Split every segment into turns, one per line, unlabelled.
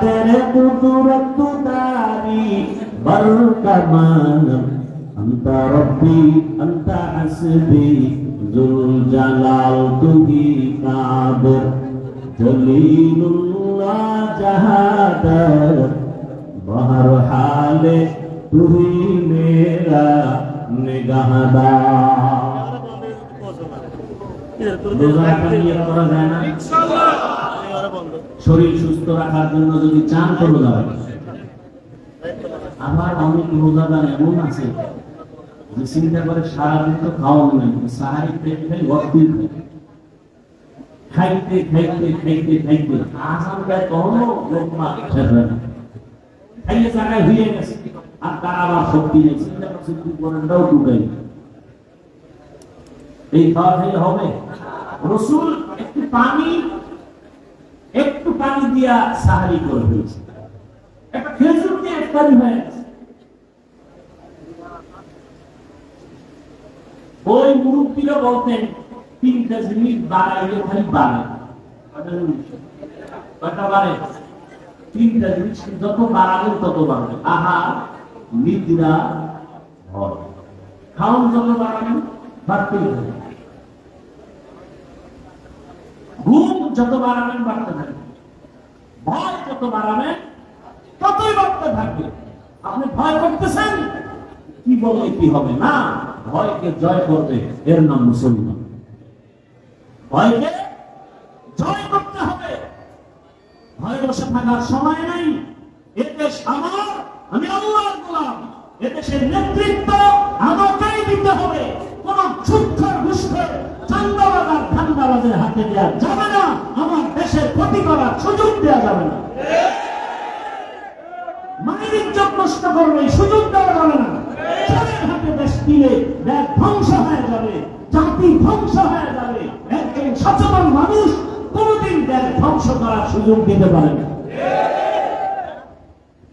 तेरे कुदरत दारी बर कमाल अंत रब्बी अंत हसबी जुल जलाल तू ही कादर जलीलुल्लाह जहादर बहर हाले तू ही मेरा निगाहदार রোজা রাখা নিয়ে করা যায় না শরীর সুস্থ রাখার জন্য যদি চান তো রোজা আবার অনেক রোজাদার এমন আছে যে চিন্তা করে সারাদিন তো খাওয়ানো নেই সাহারি পেট খাই খাইতে খাইতে খাইতে খাইতে। আসাম প্রায় লোকমা হয় গেছে। আর তার আবার শক্তি নেই। চিন্তা করছে কি করেনটাও এই খাওয়া খাইলে হবে? রসুল, একটু পানি পানি দিয়া সাহারি করে ফেলছে একটা খেজুর হয়ে গেছে। ওই মুরব্বীরা বলতেন তিনটা জিনিস বাড়াইলে খালি তিনটা জিনিস যত বাড়াবেন তত বাড়বে আহার নিদ্রা ভয় খাওয়ান যত বাড়াবেন বাড়তেই ঘুম যত বাড়াবেন বাড়তে থাকবে। ভয় যত বাড়াবেন ততই বাড়তে থাকবে। আপনি ভয় করতেছেন? কি বললে কি হবে? না, ভয়কে জয় করবে, এর নাম মুসলমান। ভয়কে জয় করতে হবে। ভয় বসে থাকার সময় নাই। এ দেশ আমার, আমি আল্লাহর গোলাম। এ দেশের নেতৃত্ব আমাকেই দিতে হবে। কোন সুক্ষর ঘুষখোর চান্দাবাজ আর ধান্দাবাজের হাতে দেওয়া যাবে না সুযোগ দেওয়া যাবে না। মায়ের ইজ্জত নষ্ট করবে সুযোগ দেওয়া যাবে না। ছেলের হাতে দেশ দিলে দেশ ধ্বংস হয়ে যাবে, জাতি ধ্বংস হয়ে যাবে। একজন সচেতন মানুষ কোনোদিন দেশ ধ্বংস করার সুযোগ দিতে পারে না।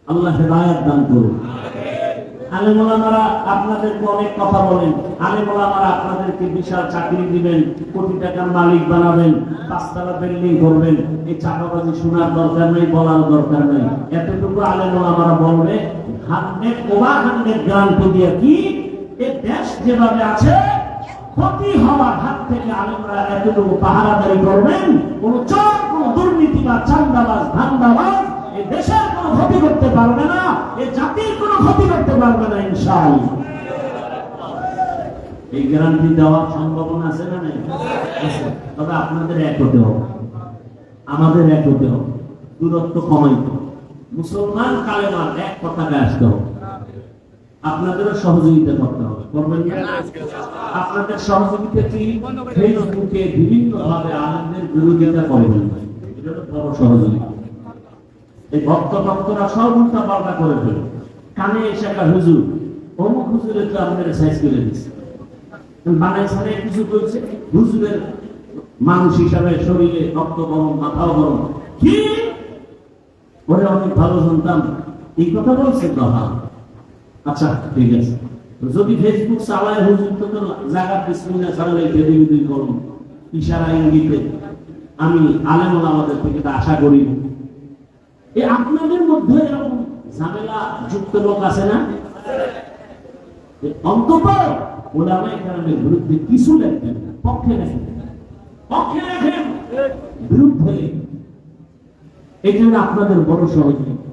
আল্লাহ হেদায়ত দান করুন। আলেমোলামারা আপনাদেরকে অনেক কথা বলেন। আলেমোলামারা আপনাদেরকে বিশাল চাকরি দিবেন, কোটি টাকার মালিক বানাবেন, পাঁচতলা বিল্ডিং করবেন। এই চাকাবাজি শোনার দরকার নেই, বলার দরকার নেই। এতটুকু আলেমোলামারা বলবে, হান্ড্রেড ওভার হান্ড্রেড গ্রান্ট দিয়ে কি? এ দেশ যেভাবে আছে, ক্ষতি হওয়ার হাত থেকে আলেমরা এতটুকু পাহারাদারি করবেন, কোন ইনশাআল্লাহ এই গ্যারান্টি দেওয়ার সম্ভাবনা আছে না নেই? তবে আপনাদের এক হতে হবে। আমাদের এক হতে হবে। দূরত্ব কমাইতে মুসলমান কালেমার এক কথায় আসতে হবে। আপনাদেরও সহযোগিতা করতে হবে। করবেন আপনাদের সহযোগিতা কি? ফেসবুকে বিভিন্ন ভাবে আনন্দের বিরোধিতা করবেন বড় সহযোগিতা। এই ভক্ত ভক্তরা সব পাল্টা করে ফেলে। কানে এসে একটা হুজুর অমুক তো সাইজ করে দিচ্ছে কিছু করছে মানুষ হিসাবে শরীরে রক্ত গরম, মাথাও গরম। কি? ওরে অনেক ভালো এই কথা বলছে হ্যাঁ। আচ্ছা ঠিক আছে। যদি ফেসবুক চালায় হুজুর, তো তো জায়গা বিসমিল্লাহ চালালে বেদি করুন। ইশারা, ইঙ্গিতে। আমি আলেম আমাদের থেকে আশা করি না। এ আপনাদের মধ্যে এরকম ঝামেলা, যুক্ত লোক আছে না? অন্তত কারণের বিরুদ্ধে কিছু লেখবেন পক্ষে পক্ষে বিরুদ্ধে হলো আপনাদের বড় সহযোগিতা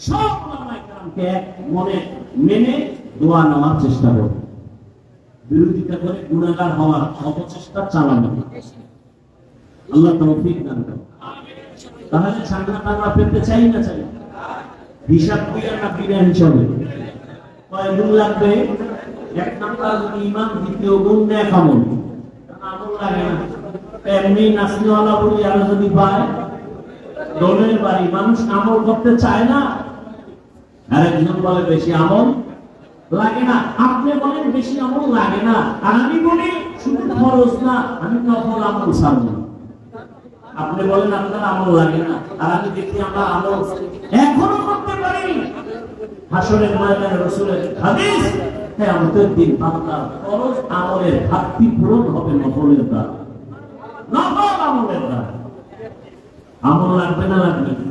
সব ওলামাই কারামকে এক মনে মেনে দোয়া নেওয়ার চেষ্টা করবে বিরোধিতা করে গুণাগার হওয়ার অপচেষ্টা চালানো। আল্লাহ তৌফিক দান তাহলে আমরা পেতে চাই না চাই? হিসাব কইরা না বিনা হিসাবে এমনি নাসিওয়ালা বলি আর যদি পায় আমল করতে চায় না একজন বলে বেশি আমল লাগে না। আপনি বলেন বেশি আমল লাগে না। আর আমি বলি, শুধু খরচ না, আমি নকল আমল ছাড়বো আপনি বলেন আপনার আমল লাগে না। আর আমি দেখি আমরা আমল এখনও করতে পারি হাসরের ময়দানে রসুলের হাদিস কেয়ামতের দিন বান্দার ফরজ আমলের ঘাটতি পূরণ হবে নফলের দ্বারা নফল আমলের দ্বারা আমল লাগবে না লাগবে না?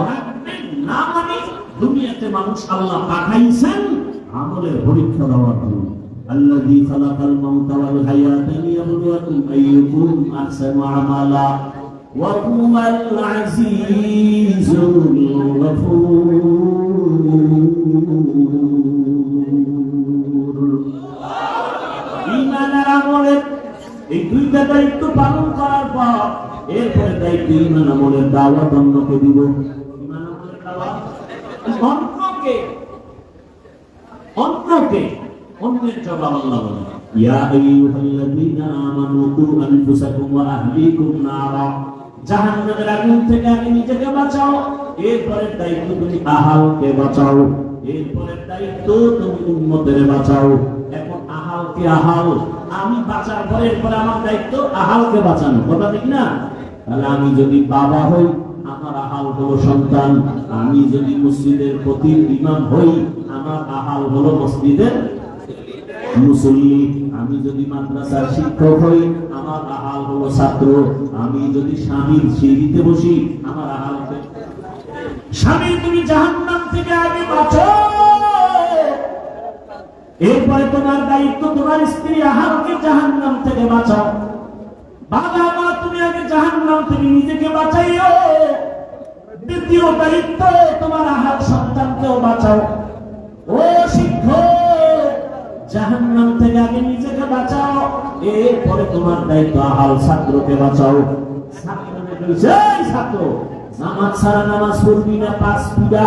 রাখবেন না মানে দুনিয়াতে মানুষ আল্লাহ পাঠাইছেন আমলের পরীক্ষা দেওয়ার জন্য الذي خلق الموت والحياة ليبلوكم أيكم أحسن عملا وهو العزيز الغفور এই দুইটা দায়িত্ব পালন করার পর এরপরে দায়িত্ব ইমান আমলের দাওয়াত অন্যকে দিব। অন্যকে? অন্যকে? অন্যের জবাব আল্লাহ কু বাঁচাও, এরপরে দায়িত্ব দায়িত্ব তুমি বাঁচাও। এখন আহালকে আহাল? আমি বাঁচার পরে এরপরে আমার দায়িত্ব আহালকে বাঁচানো, কথা ঠিক না? তাহলে আমি যদি বাবা হই, আমার আহাল হলো সন্তান। আমি যদি মসজিদের প্রতি ইমাম হই, আমার আহাল হলো মসজিদের আমি যদি মাদ্রাসার শিক্ষক হই, আমার আহাল হলো ছাত্র। আমি যদি স্বামীর সিঁড়িতে বসি, আমার আহাল স্বামী, তুমি জাহান্নাম থেকে আগে বাঁচো। তোমার দায়িত্ব তোমার স্ত্রী আহালকে জাহান্নাম থেকে বাঁচাও। বাবা মা তুমি আগে জাহান্নাম থেকে নিজেকে বাঁচাইও। দ্বিতীয় দায়িত্ব তোমার আহাল সন্তানকেও বাঁচাও। ও শিক্ষক জাহান্নাম থেকে আগে নিজেকে বাঁচাও। এরপরে তোমার দায়িত্ব আহাল ছাত্রকে বাঁচাও। ছাত্রকে বলছে, "এই ছাত্র নামাজ ছাড়া নামাজ পড়বি না পাঁচ পিডা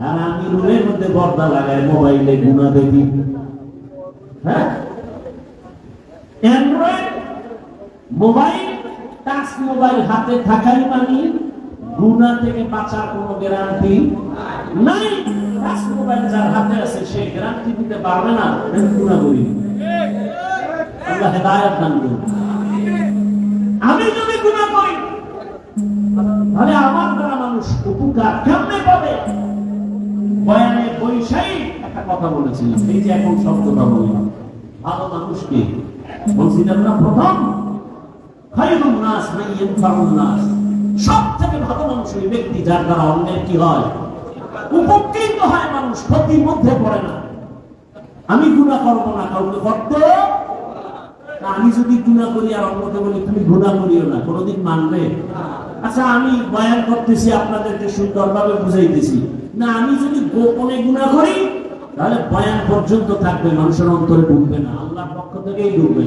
আর আমি রুমের মধ্যে পর্দা লাগাই মোবাইলে গুণা দেখি হ্যাঁ? অ্যান্ড্রয়েড মোবাইল টাচ মোবাইল হাতে থাকাই মানে গুণা থেকে বাঁচার কোনো গ্যারান্টি নাই। টাচ মোবাইল যার হাতে আছে, সে গ্যারান্টি দিতে পারবে না। আমি গুণা করি আল্লাহ হেদায়ত দান করুন। আমি যদি গুণা করি, তাহলে আমার দ্বারা মানুষ উপকার কেমনে পাবে? বয়ানে বৈশাই একটা কথা বলেছিলাম, এই যে এখন শব্দটা বললাম, ভালো মানুষকে বলছিলাম না প্রথম। সব আমি গুণা করব না, কাউকে করতে আমি যদি গুণা করি আর অন্যকে বলি, তুমি গুণা করিও না, কোনোদিন মানবে? আচ্ছা আমি বয়ান করতেছি, আপনাদেরকে সুন্দরভাবে বুঝাইতেছি। না, আমি যদি গোপনে গুণা করি তাহলে বয়ান পর্যন্ত থাকবে, মানুষের অন্তরে ঢুকবে না। আল্লাহর পক্ষ থেকেই ঢুকবে।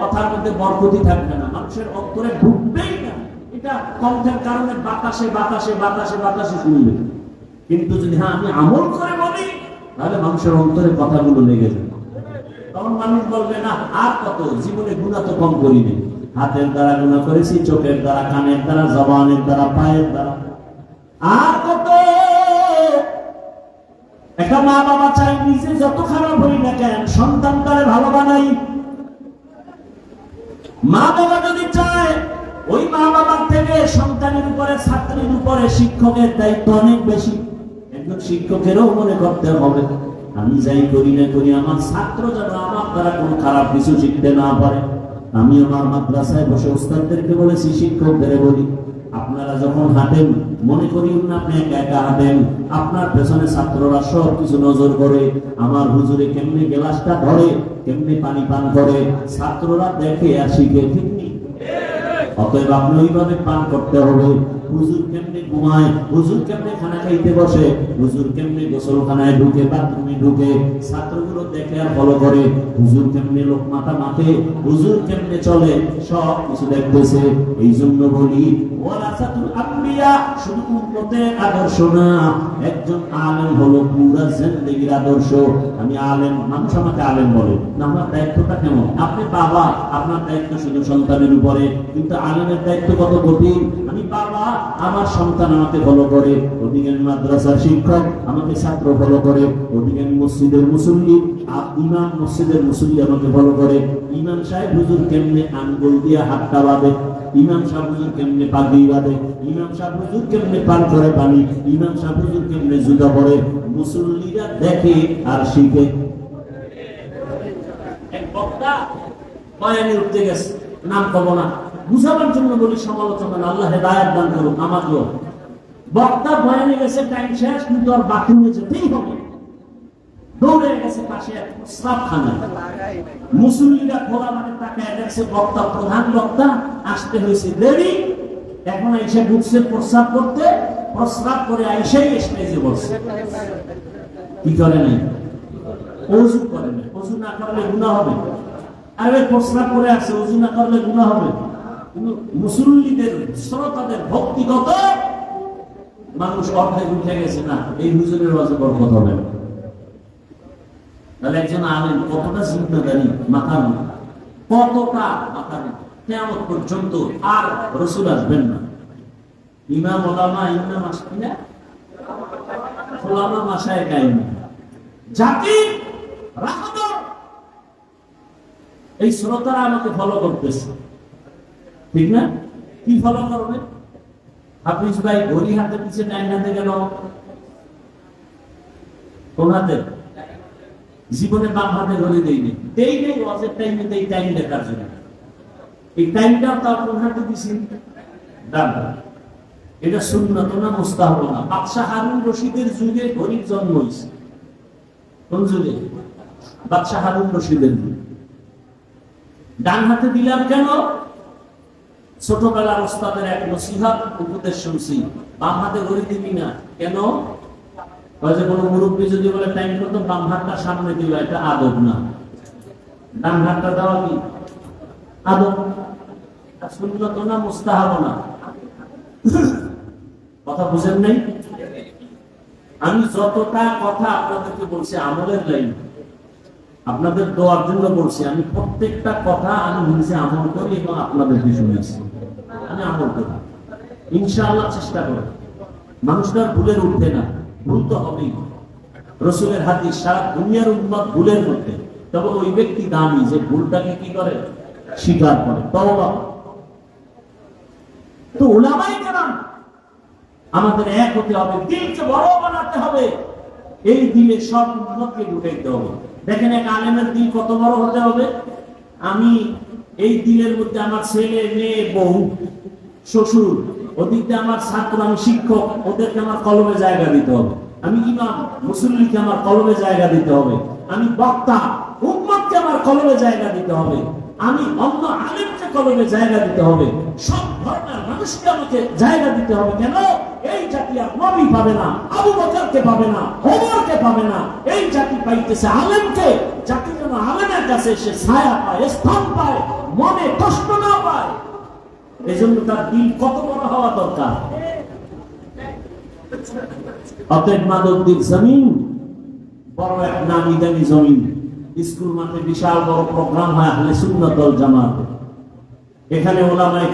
কথার মধ্যে বরকতি থাকবে না। মানুষের অন্তরে ঢুকবেই না। এটা কণ্ঠের কারণে বাতাসে বাতাসে বাতাসে বাতাসে শুনবে। কিন্তু যদি হ্যাঁ আমি আমল করে বলি, তাহলে মানুষের অন্তরে কথাগুলো লেগে যাবে। তখন মানুষ বলবে, না, আর কত? জীবনে গুণা তো কম করিনি হাতের দ্বারা গুণা করেছি, চোখের দ্বারা, কানের দ্বারা, জবানের দ্বারা, পায়ের দ্বারা। আর কত? একটা মা বাবা চাই নিজে যত খারাপ হই না কেন, সন্তান তারে ভালো বানাই। মা বাবা যদি চায়, ওই মা বাবার থেকে সন্তানের উপরে, ছাত্রের উপরে শিক্ষকের দায়িত্ব অনেক বেশি। একজন শিক্ষকেরও মনে করতে হবে, আমি যাই করি না করি, আমার ছাত্র যেন আমার দ্বারা কোনো খারাপ কিছু শিখতে না পারে। আমি আমার মাদ্রাসায় বসে ওস্তাদদেরকে বলেছি শিক্ষকদের বলি আপনারা যখন হাঁটেন, মনে করি না আপনি একা একা হাঁটেন, আপনার পেছনে ছাত্ররা সব কিছু নজর করে, আমার হুজুরে কেমনি গ্লাসটা ধরে, কেমনি পানি পান করে, ছাত্ররা দেখে আর শিখে, ঠিক অতএব আপনি ওইভাবে পান করতে হবে। হুজুর কেমনে ঘুমায়? হুজুর কেমনে খানা খাইতে বসে? হুজুর কেমনে গোসলখানায় ঢুকে, বাথরুমে ঢুকে? ছাত্রগুলো দেখে আর ফলো করে। হুজুর কেমনে লোক মাথা মাথে হুজুর কেমনে চলে? সব কিছু দেখতেছে। এই জন্য বলি ওয়ারাসাতুল আমার সন্তান আমাকে ফলো করে। ওদিকে মাদ্রাসার শিক্ষক আমাকে ছাত্র ফলো করে। ওদিকে মসজিদের মুসল্লি ইমাম মসজিদের মুসল্লি আমাকে ফলো করে। ইমাম সাহেব হুজুর কেমনে আঙ্গুল দিয়ে হাতটা ইমাম সাহেব হুজুর কেমনে পাগড়ি বাঁধে ইমাম সাহেব হুজুর কেমনে পান করে পানি? ইমাম সাহেব হুজুর কেমনে জুতা পরে? মুসল্লিরা দেখে আর শিখে। এক বক্তা উঠতে গেছে, নাম না। বুঝাবার জন্য বলি সমালোচনা আল্লাহ হেদায়ত দান করুক আমাকেও বক্তা বয়ানে গেছে, টাইম শেষ, কিন্তু আর বাথরুমে যেতেই হবে। দৌড়ে গেছে পাশে মুসল্লিরা মানে দেখছে বক্তা, প্রধান বক্তা, আসতে হয়েছে দেরি। এখন এসে প্রস্রাব করতে, প্রস্রাব করে স্টেজে কি করে নাই? অজু করে অজু না করলে গুণা হবে। আরে প্রস্রাব করে আসে অজু না করলে গুণা হবে। কিন্তু মুসল্লিদের, শ্রোতাদের ভক্তিগত মানুষ অর্ধেক উঠে গেছে, না, এই হুজুরের ওয়াজে বরকত হবে। না। তাহলে একজন কতটা জিম্মেদারি মাথার কতটা মাথার কেমন পর্যন্ত আর রসুল আসবেন না। ইমাম ওলামা ওলামা মাসায় এই শ্রোতারা আমাকে ফলো করতেছে। ঠিক না? কি ফলো করবে? হাফিজ ভাই, ঘড়ি হাতে পিছিয়ে টাইম হাতে গেল। কোন হাতে? জীবনে বাম হাতে ঘড়ি দেয়নি। দেই নেই ওয়াজের টাইমে দেই টাইম দেখার জন্য? এই টাইমটাও তার কোন হাতে দিছি। হাতে। এটা সুন্নত না মুস্তাহব না? বাদশাহ হারুন রশিদের যুগে ঘড়ির জন্ম হয়েছে কোন যুগে? বাদশাহ হারুন রশিদের যুগে। ডান হাতে দিলাম কেন? ছোটবেলার ওস্তাদের এক নসিহত, উপদেশ শুনছি। বাম হাতে ঘড়ি দিবি না। কেন? যে কোনো মুরব্বী যদি বলে টাইম করতো বাম হাতটা সামনে দিল, এটা আদব না। ডান হাতটা দেওয়া কি আদব। সুন্নত না, মুস্তাহাব না। কথা বুঝেন নাই? আমি যতটা কথা আপনাদেরকে বলছি, আমলের লাইন। আপনাদের দোয়ার জন্য বলছি, আমি প্রত্যেকটা কথা আমি নিজে আমল করি এবং আপনাদেরকে শুনেছি আমি আমল করি। ইনশাআল্লাহ চেষ্টা করি মানুষটার ভুলের উঠবে না। ভুল তো হবেই। রসুলের সারা দুনিয়ার উন্মত ভুলের মধ্যে। তবে ওই ব্যক্তি দামি যে ভুলটাকে কি করে? স্বীকার করে, তওবা তো ওলামাই আমাদের এক হতে হবে দিলকে বড় বানাতে হবে। এই দিলে সব উন্নতকে ঢুকাইতে হবে। দেখেন এক আলেমের দিল কত বড় হতে হবে? আমি এই দিলের মধ্যে আমার ছেলে, মেয়ে, বউ, শ্বশুর ওদিকে আমার ছাত্র, আমি শিক্ষক, ওদেরকে আমার কলমে জায়গা দিতে হবে। আমি ইমাম, মুসল্লিকে আমার কলমে জায়গা দিতে হবে। আমি বক্তা, উম্মতকে আমার কলমে জায়গা দিতে হবে। আমি অন্য আলেমকে কলমে জায়গা দিতে হবে। সব ধর্মের মানুষকে আমাকে জায়গা দিতে হবে। কেন? এই জাতি আর নবী পাবে না, আবু বকরকে পাবে না, ওমরকে পাবে না। এই জাতি পাইতেছে আলেমকে। জাতি যেন আলেমের কাছে এসে ছায়া পায় স্থান পায়, মনে কষ্ট না পায়। এজন্য তার দিল কত বড় হওয়া দরকার? অতএব জমিন, বড় এক নামি দামি জমিন। স্কুল মাঠে বিশাল বড় প্রোগ্রাম হয় জামাত। এখানে ওলামায়ে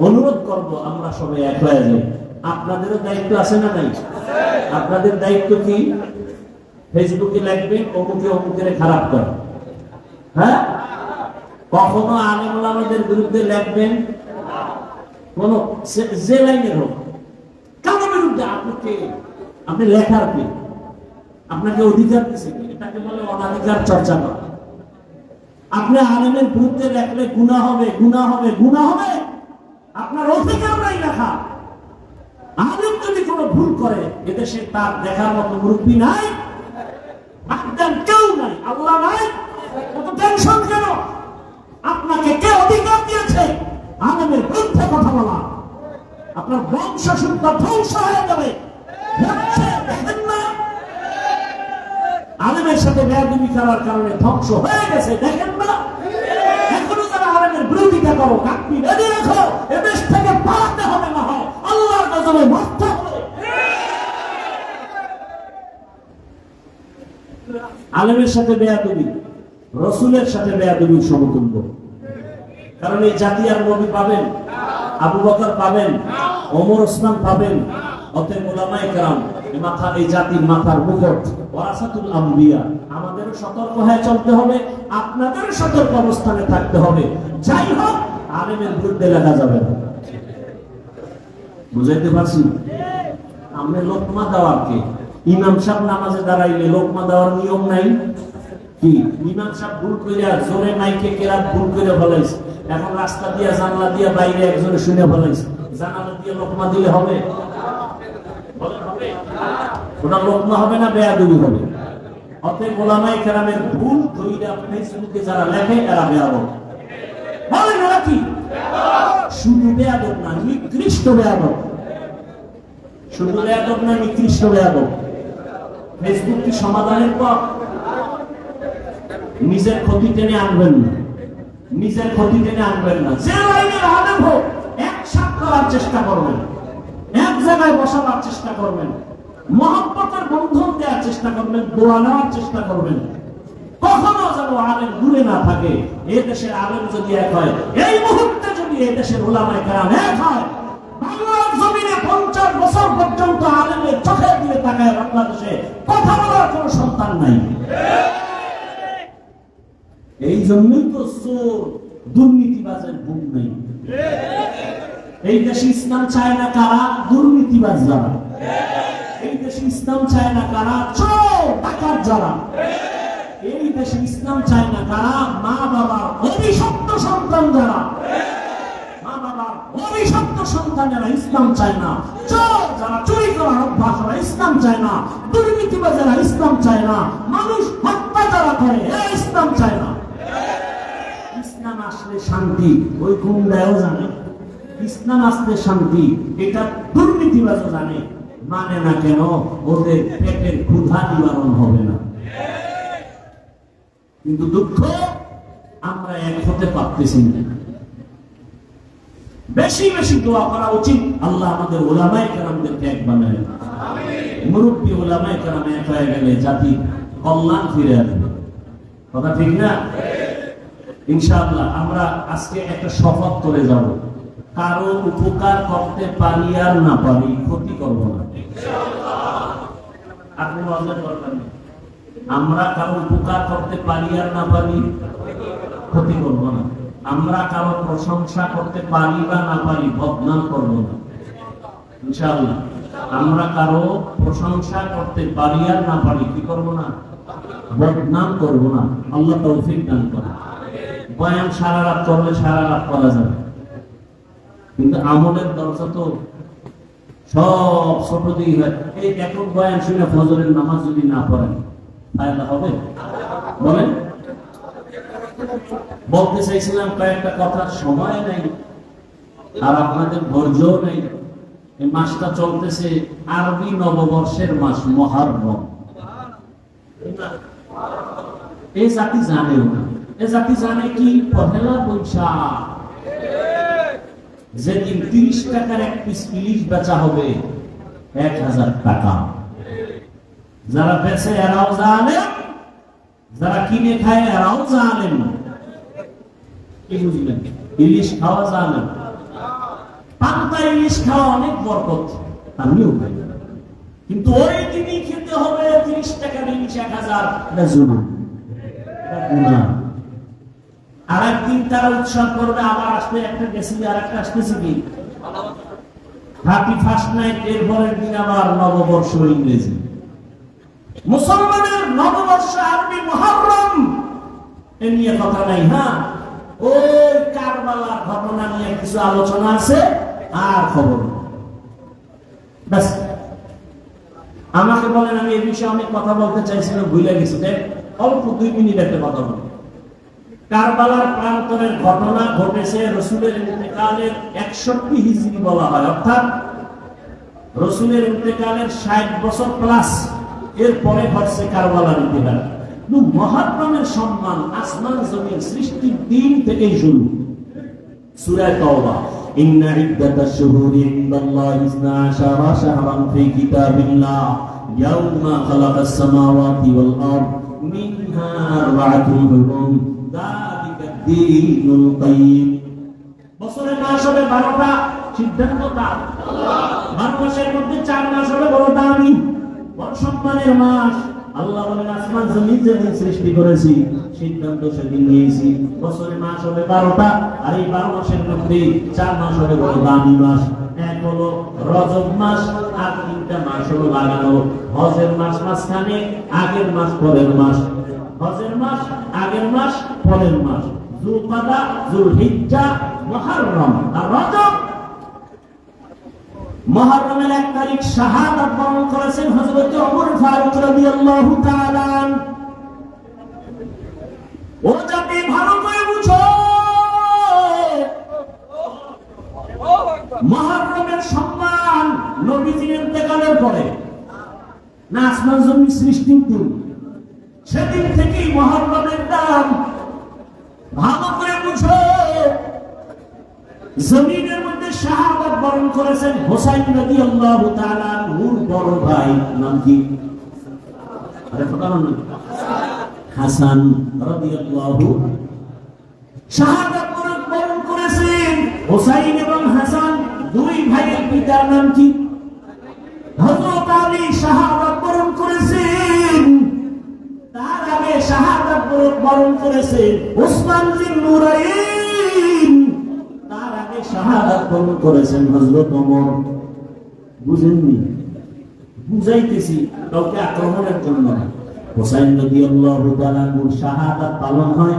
অনুরোধ করব আমরা সবাই এক হয়ে যাই। আপনাদেরও দায়িত্ব আছে না নাই? আপনাদের দায়িত্ব কি? ফেসবুকে লিখবেন, অমুকে অমুকের খারাপ করে। হ্যাঁ? কখনো আলেম ওলামাদের বিরুদ্ধে লিখবেন কোন যে লাইনের হোক কারও বিরুদ্ধে আপনাকে আপনি লেখার কে? আপনাকে অধিকার কে? এটাকে বলে অনাধিকার চর্চা করা। আপনি আলেমের বিরুদ্ধে লেখলে গুণা হবে গুণা হবে গুণা হবে। আপনার অধিকার নাই লেখা। আলেম যদি কোনো ভুল করে, এদেশে তার দেখার মতো মুরব্বী নাই একদম কেউ নাই, আল্লাহ নাই। টেনশন কেন? আপনাকে কে অধিকার দিয়েছে? আলেমের বিরুদ্ধে কথা বলা। আপনার বংশ শুদ্ধ ধ্বংস হয়ে যাবে। আলেমের সাথে বেয়াদবি করার কারণে ধ্বংস হয়ে গেছে, দেখেন না? এখনও যারা আলেমের বিরোধিতা করো আপনি রেডি রাখো এ দেশ থেকে পালাতে হবে না হয়। আল্লাহর গজবে মরতে হবে। আলেমের সাথে বেয়াদবি, রসুলের সাথে বেয়াদবির সমতুল্য। কারণ এই জাতি আর নবী পাবেন, আবু বকর পাবেন, ওমর ওসমান পাবেন, অতএব মাথা, এই জাতির মাথার আম্বিয়া। আমাদেরও সতর্ক হয়ে চলতে হবে, আপনাদেরও সতর্ক অবস্থানে থাকতে হবে। যাই হোক, আলেমের বিরুদ্ধে লেখা যাবে বুঝাইতে পারছি আমরা লোকমা দেওয়ার কে? ইমাম সাহেব নামাজে দাঁড়াইলে লোকমা দেওয়ার নিয়ম নাই? কি? ইমাম সাহেব ভুল কইরা জোরে মাইকে কেরাত ভুল করে ফলাইছে। এখন রাস্তা দিয়া জানলা দিয়া বাইরে একজনে শুনে ফলাইছে। জানালা দিয়ে লোকমা দিলে হবে? ওটা লোকমা হবে না হবে? নিকৃষ্ট কি সমাধানের পথ? নিজের ক্ষতি টেনে আনবেন না। নিজের ক্ষতি টেনে আনবেন না। যে লাইনে আলেম হোক একসাথ করার চেষ্টা করবেন। এক জায়গায় বসাবার চেষ্টা করবেন। মহব্বতের বন্ধন দেওয়ার চেষ্টা করবেন, দোয়া নেওয়ার চেষ্টা করবেন। কখনো যেন আলেম দূরে না থাকে। এ দেশের আলেম যদি এক হয়, এই মুহূর্তে যদি এ দেশের ওলামায় কারাম এক হয়, বাংলার জমিনে পঞ্চাশ বছর পর্যন্ত আলেমের চোখে দিয়ে তাকায় বাংলাদেশে কথা বলার কোনো সন্তান নাই। এই জন্যই তো চোর দুর্নীতিবাজের ভুল নেই। এই দেশে ইসলাম চায় না কারা? দুর্নীতিবাজ যারা। এই দেশে ইসলাম চায় না কারা? চোর, ডাকাত যারা। এই দেশে ইসলাম চায় না কারা? মা বাবার অভিশপ্ত সন্তান যারা। মা বাবার অভিশপ্ত সন্তানেরা ইসলাম চায় না। চোর যারা চুরি করার অভ্যাস, ওরা ইসলাম চায় না। দুর্নীতিবাজেরা ইসলাম চায় না। মানুষ হত্যা যারা করে, এরা ইসলাম চায় না। ইসলাম আসলে শান্তি, ওই গুন্ডায়ও জানে। ইসলাম আসলে শান্তি, এটা দুর্নীতিবাজও জানে। মানে না কেন, ওদের পেটের ক্ষুধা নিবারণ হবে না। কিন্তু দুঃখ, আমরা এক হতে পারতেছি না। বেশি বেশি দোয়া করা উচিত, আল্লাহ আমাদের ওলামাই কেরামদেরকে এক বানায়। মুরব্বী ওলামাই কেরাম এক হয়ে গেলে জাতি কল্যাণ ফিরে আসবে। কথা ঠিক না? ইনশাআল্লাহ, আমরা আজকে একটা শপথ করে যাব। কারও উপকার করতে পারি আর না পারি, ক্ষতি করব না। আমরা কারও উপকার করতে পারি আর না পারি, ক্ষতি করব না। আমরা কারও প্রশংসা করতে পারি বা না পারি, বদনাম করব না। ইনশাআল্লাহ। আমরা কারও প্রশংসা করতে পারি আর না পারি, কি করব না? বদনাম করব না। আল্লাহ তৌফিক দান করে বয়ান সারা রাত করলে সারা রাত করা যাবে। কিন্তু আমলের দরজা তো সব ছোট দিকে হয়। এই একক বয়ান শুনে ফজরের নামাজ যদি না পড়েন ফায়দা হবে? বলেন। বলতে চাইছিলাম কয়েকটা কথার সময় নেই, আর আপনাদের ধৈর্য নেই। এই মাসটা চলতেছে আরবি নববর্ষের মাস, মহারম। এই জাতি জানেও না। এ জানে কি? পহেলা বৈশাখ। যেদিন তিরিশ টাকার এক পিস ইলিশ বেচা হবে, এক হাজার টাকা। যারা বেচে এরাও জানে, যারা কিনে খায় এরাও জানেন কি বুঝলেন? ইলিশ খাওয়া জানেন পান্তা ইলিশ খাওয়া অনেক বরকত আমিও খাই কিন্তু ওই দিনই খেতে হবে তিরিশ টাকার ইলিশ, এক হাজার। এটা গুনাহ আর একদিন তারা উৎসব করবে, আবার আসবে, একটা আর একটা আসতেছে কি? ফার্স্ট নাইট এর পরের দিন আবার নববর্ষ ইংরেজি। মুসলমানের নববর্ষ আরবি এ নিয়ে কথা নাই হ্যাঁ? ওই ঘটনা নিয়ে কিছু আলোচনা আছে, আর খবর ব্যাস। আমাকে বলেন, আমি এই বিষয়ে অনেক কথা বলতে চাইছিলাম ভুলে গেছি। অল্প দুই মিনিট একটা কথা বলি। কারবালার প্রান্তরের ঘটনা ঘটেছে রসুলের ইন্তেকালের একষট্টি হিজড়ি বলা হয় অর্থাৎ রসুলের ইন্তেকালের ষাট বছর প্লাস এরপরে ঘটছে কারবালার ইতিহাস কিন্তু মহাত্মের সম্মান আসমান জমিন সৃষ্টির দিন থেকেই শুরু সূরা তাওবা إن عدة الشهور عند الله اثنا عشر شهرا في كتاب الله يوم خلق السماوات والأرض منها أربعة حرم ذلك الدين القيم বছরের মাস হবে বারোটা, সিদ্ধান্ত তার মাস হবে বড় দামি। সম্মানের মাস। আল্লাহ বলেন সৃষ্টি করেছি, সিদ্ধান্ত সেদিন নিয়েছি। বছরের মাস হবে বারোটা, আর এই বারো মাসের মধ্যে চার মাস হবে বড় দামি মাস। এক হলো রজব মাস, আর তিনটা মাস হলো লাগানো। হজের মাস মাঝখানে, আগের মাস পরের মাস। হজের মাস, আগের মাস, পরের মাস। জুলকাদা আর রজব? এক তারিখ শাহাদাত বরণ করেছেন হযরত ফারুক ও জাতি, ভালো করে বুঝো। মহরমের সম্মান নবীজির ইন্তেকালের পরে। না আসমান জমিন সৃষ্টির দিন। সেদিন থেকেই মহরমের দাম ভালো করে বুঝো। জমিনের মধ্যে শাহাদাত বরণ করেছেন হোসাইন রাদিয়াল্লাহু তাআলা নূর বড় ভাই। নাম কি? হাসান বরণ করেছেন হোসাইন এবং হাসান দুই ভাইয়ের পিতার নাম কি? হযরত আলী শাহাদাত বরণ করেছেন। তার আগে শাহাদাত বরণ করেছেন ওসমান বিন নুরাইন। তার আগে শাহাদাত বরণ করেছেন হযরত ওমর। বুঝেননি? বুঝাইতেছি, কাউকে আক্রমণের জন্য না। হোসাইন রাদিয়াল্লাহু তাআলা শাহাদাত পালন হয়,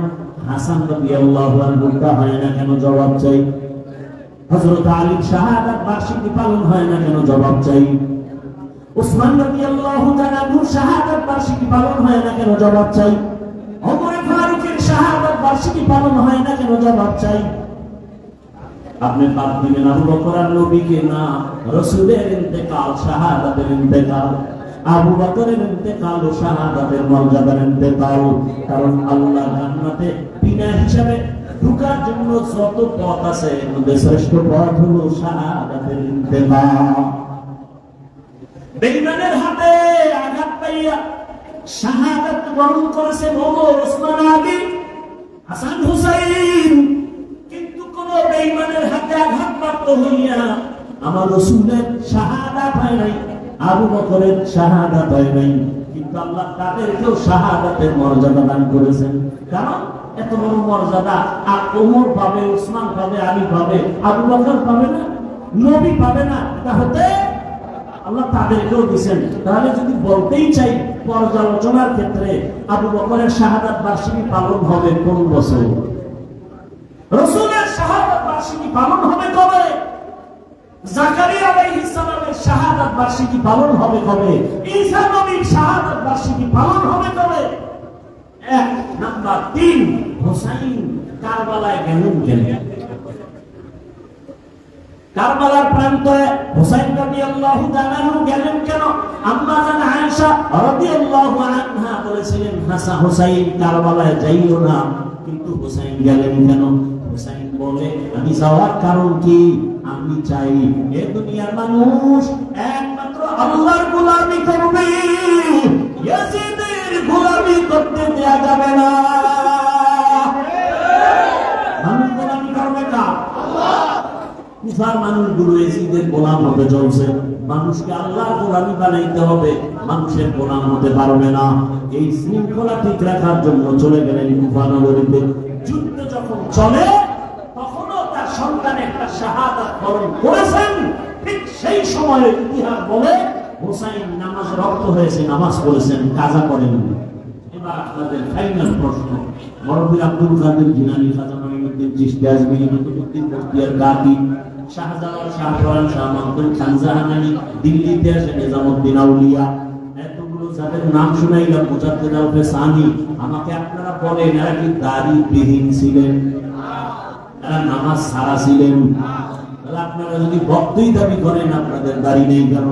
হাসান রাদিয়াল্লাহু আনহুটা হয় না কেন? জবাব চাই। হযরত আলীর শাহাদাত বার্ষিকী পালন হয় না কেন জবাব চাই। উসমান রাদিয়াল্লাহু তাআলা শাহাদাত বার্ষিকী পালন হয় না কেন জবাব চাই। ওমর ফারুকের শাহাদাত বার্ষিকী পালন হয় না কেন জবাব চাই। আপনি বাদ দিবেন আবু বকর আর নবীকে না, রসুলের ইন্তেকাল, শাহাদাতের ইন্তেকাল, আবু বকরের ইন্তেকাল ও শাহাদাতের মর্যাদার ইন্তেকাল। কারণ আল্লাহ জান্নাতে বিনা হিসাবে ঢুকার জন্য যত পথ আছে মধ্যে শ্রেষ্ঠ পথ হলো হাতে আঘাত পাইয়া শাহাদাত বরণ করেছে ওসমান আলী, হাসান হুসাইন। কিন্তু কোন বেঈমানের হাতে আঘাতপ্রাপ্ত হইয়া আমার রসুলের নাই, আবু বকরের শাহাদাত হয় নাই। কিন্তু আল্লাহ তাদেরকেও শাহাদাতের মর্যাদা দান করেছেন। কারণ এত বড় মর্যাদা। আর ওমর পাবে উসমান পাবে আলী পাবে আবু বকর পাবে না, নবী পাবে না তা হতে আল্লাহ তাদেরকেও দিচ্ছেন তাহলে যদি বলতেই চাই, পর্যালোচনার ক্ষেত্রে আবু বকরের শাহাদাত বার্ষিকী পালন হবে কোন বছর? রসুলের শাহাদাত বার্ষিকী পালন হবে কবে? জাকারিয়া আলাইহিস সালামের শাহাদাত বার্ষিকী পালন হবে কবে? ঈসা নবীর শাহাদাত বার্ষিকী পালন হবে কবে? এক, নাম্বার, তিন হোসাইন কারবালায় গেলেন কেন? কারবালার প্রান্তে হুসাইন রাদিয়াল্লাহু তাআলা গেলেন কেন? আম্মা জান আয়েশা রাদিয়াল্লাহু আনহা বলেছিলেন, হাসা হুসাইন কারবালায় যাইও না। কিন্তু হুসাইন গেলেন কেন? হুসাইন বলে, আমি যাওয়ার কারণ কি? আমি চাই এ দুনিয়ার মানুষ একমাত্র আল্লাহর গোলামি করবে। ইয়াজিদের গোলামি করতে দেয়া যাবে না মানুষ গোলামি করবে কার কুফার মানুষগুলো এসিদের গোলাম হতে চলছে। মানুষকে আল্লাহ গোলামি বানাইতে হবে। মানুষের গোলাম হতে পারবে না। এই শৃঙ্খলা ঠিক রাখার জন্য চলে গেলেন কুফা নগরীতে। যুদ্ধ যখন চলে, তখনও তার সন্তান একটা শাহাদাত বরণ করেছেন। ঠিক সেই সময়ে ইতিহাস বলে হোসাইন নামাজ রক্ত হয়েছে, নামাজ পড়েছেন, কাজা করেন এবার আপনাদের ফাইনাল প্রশ্ন। মরবীর আব্দুল কাদের জিনানি খাজা মঈনুদ্দিন চিশতি আজমিরি নতুনউদ্দিন বখতিয়ার গাদি শাহজালাল শাহপরান শাহ মাহমুদ খান জাহানানি, দিল্লিতে আসে নিজামুদ্দিন আউলিয়া। এতগুলো যাদের নাম শুনাইলাম, মুজাদ্দিদ আলফে সানি, আমাকে আপনারা বলেন, এরা কি দাড়ি বিহীন ছিলেন? এরা নামাজ সারা ছিলেন? তাহলে আপনারা যদি ভক্তই দাবি করেন, আপনাদের দাড়ি নেই কেন?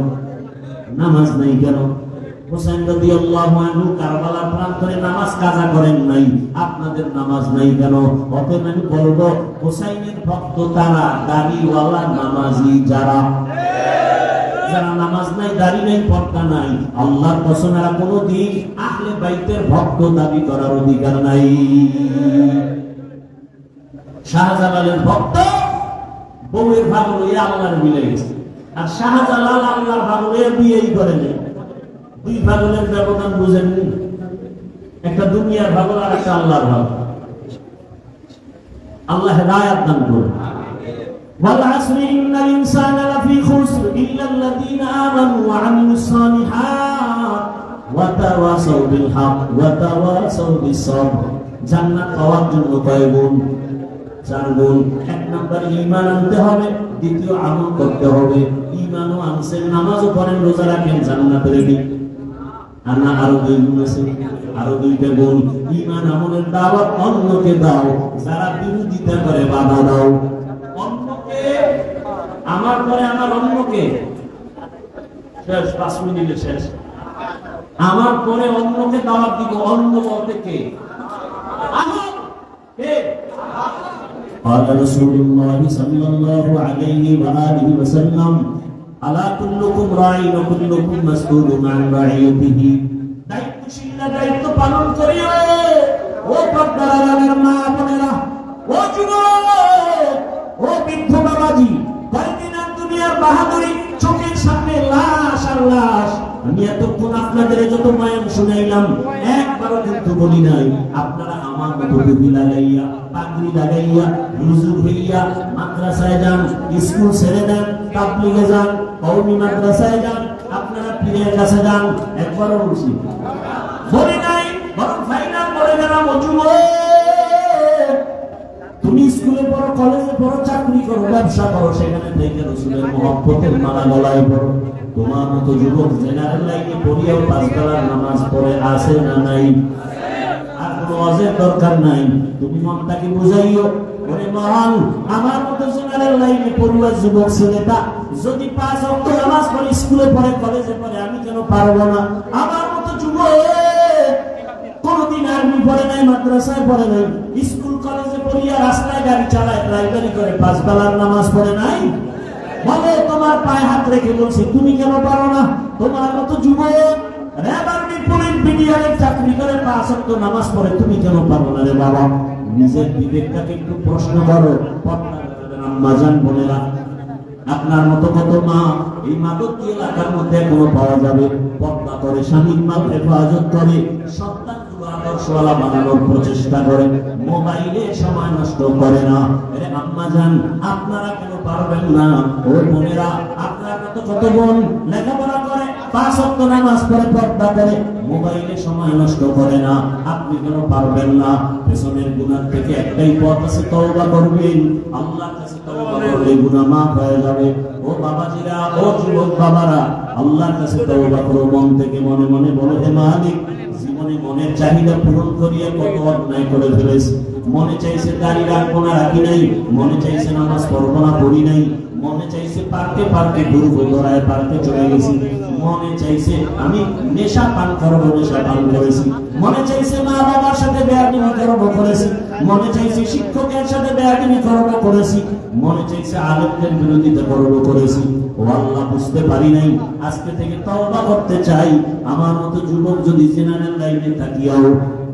নামাজ নেই কেন? হোসেন রাদিয়াল্লাহু আনহু কারবালার প্রান্তরে নামাজ কাজা করেন নাই। আপনাদের নামাজ নাই কেন? অতএব আমি বলব, হোসাইনের ভক্ত তারা, দাড়িওয়ালা নামাজি যারা। যারা নামাজ নাই, দাড়ি নাই, পর্দা নাই, আল্লাহর কসম এরা কোনোদিন আহলে বাইতের ভক্ত দাবি করার অধিকার নাই। শাহজালালের ভক্ত বউয়ের ভাগ লইয়া মিলে গেছে। আর শাহজালাল আল্লাহর ভাগ লইয়া বিয়েই দুই ভাগলের ব্যবধান বুঝেননি একটা দুনিয়ার ভাগল আর একটা আল্লাহর ভাগ আল্লাহ হেদায়াত দান করুন والعصر إن الإنسان لفي خسر إلا الذين آمنوا وعملوا الصالحات وتواصوا بالحق وتواصوا بالصبر জান্নাত পাওয়ার জন্য কয় গুণ চার গুণ এক নম্বর ঈমান আনতে হবে দ্বিতীয় আমল করতে হবে ঈমান ইমানও আনছেন নামাজও পড়েন রোজা রাখেন জান্নাতের দিক আর না আরো দুই গুণ আছে আরো দুইটা গুণ ইমান আমলের দাওয়াত অন্যকে দাও যারা বিরোধিতা করে বাধা দাও অন্যকে আমার পরে আমার অন্যকে শেষ পাঁচ মিনিটে শেষ আমার পরে অন্যকে দাওয়াত দিব অন্য বলতে কে আহত কে قال رسول الله صلى الله عليه وآله وسلم আলা কুল্লুকুম রাঈ ওয়া কুল্লুকুম মাসউলুন আন রাইয়তিহি দায়িত্বশীলরা দায়িত্ব পালন করিও ও পর্দারালার মা বোনেরা, ও যুবক, ও বৃদ্ধ বাবাজি কয়েকদিন দুনিয়ার বাহাদুরি চোখের সামনে লাশ আর আমি এতক্ষণ আপনাদের যত শুনাইলাম, একবারও কিন্তু বলি নাই, আপনারা আমার মতো টুপি লাগাইয়া, পাগড়ি লাগাইয়া হইয়া মাদ্রাসায় যান, স্কুল ছেড়ে দেন যান মাদ্রাসায় যান, আপনারা পীরের কাছে যান, একবারও বলি নাই, বরং ফাইনাল করে গেলাম তুমি স্কুলে পড়ো, কলেজে পড়ো, চাকরি করো, ব্যবসা করো, সেখানে থেকে রসুলের মহব্বতের মালা গলায় পড়ো। তোমার মতো যুবক জেনারেল লাইনে পড়িয়াও পাঁচ বেলার নামাজ পড়ে আসে না নাই? স্কুলে পড়ে, কলেজে পড়ে, আমি কেন পারব না? আমার মতো পড়ে নাই পড়ে নাই, স্কুল, কলেজে রাস্তায় গাড়ি চালায় ড্রাইভারি করে পাঁচ বেলার নামাজ পড়ে নাই? বলে তোমার পায়ে হাত রেখে বলছি, তুমি কেন পারো না? তোমার মতো যুবক আপনার মতো কত মা, এই মাদকী এলাকার মধ্যে এখনও পাওয়া যাবে। পর্দা করে স্বামীর মাল হেফাজত করে সন্তানগুলো আদর্শওয়ালা বানানোর প্রচেষ্টা করে, মোবাইলে সময় নষ্ট করে না। আম্মা জান, আপনারা কেন পারবেন না? ও বোনেরা, আপনার বোন, লেখাপড়া করে, পাঁচ অক্ট নামাজ পর্দা করে, মোবাইলে সময় নষ্ট করে না। আপনি কেন পারবেন না? পেছনের থেকে একটাই পথ আছে, তওবা করবেন। আল্লাহর কাছে তওবা করলে গুনাহ মাফ হয়ে যাবে। ও বাবাজিরা, ও যুবক বাবারা, আল্লাহর কাছে তওবা করো, মন থেকে মনে মনে বলো, হে মালিক জীবনে মনের চাহিদা পূরণ করিয়া কত অন্যায় করে ফেলেছে। মনে চাইছে দাঁড়িয়ে রাখব না, রাখি নাই। মনে চাইছে না পড়ব না, পড়ি নাই। মনে চাইছে পার্কে পার্কে ঘুরবো দৌড়ায় পার্কে চলে গেছি। মনে চাইছে আমি নেশা পান করব, নেশা পান করেছি। মনে চাইছে মা বাবার সাথে বেয়াদিমি করব, করেছি। মনে চাইছে শিক্ষকের সাথে বেয়াদিমি করব, করেছি। মনে চাইছে আলেমদের বিরোধিতা করব, করেছি। ও আল্লাহ বুঝতে পারি নাই, আজকে থেকে তওবা করতে চাই। আমার মতো যুবক যদি জেনারেল লাইনে তাকিয়াও,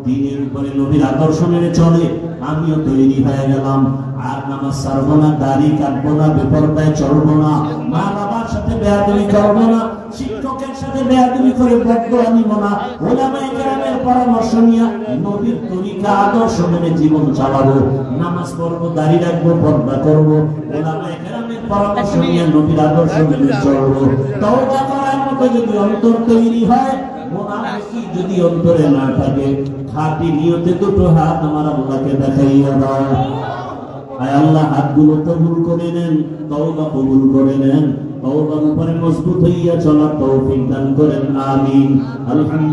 দিনের উপরে নবীর মেনে চলে আমিও তৈরি হয়ে গেলাম। আর নামাজ ছাড়বো না, দাড়ি কাটবো না বেপরদায় চলবো না। মা বাবার সাথে বেয়াদবি করব না, শিক্ষকের সাথে করে আনিব না জীবন চালাবো। রাখব করব। যদি অন্তর তৈরি হয় যদি অন্তরে না থাকে? খাঁটি নিয়তে দুটো হাত আমার আল্লাহকে দেখাইয়া দাও। আয় আল্লাহ, হাতগুলো কবুল করে নেন, তওবা কবুল করে নেন, তওবার উপরে মজবুত হইয়া চলার তৌফিক দান করেন, আমিন। আলহামদুলিল্লাহ।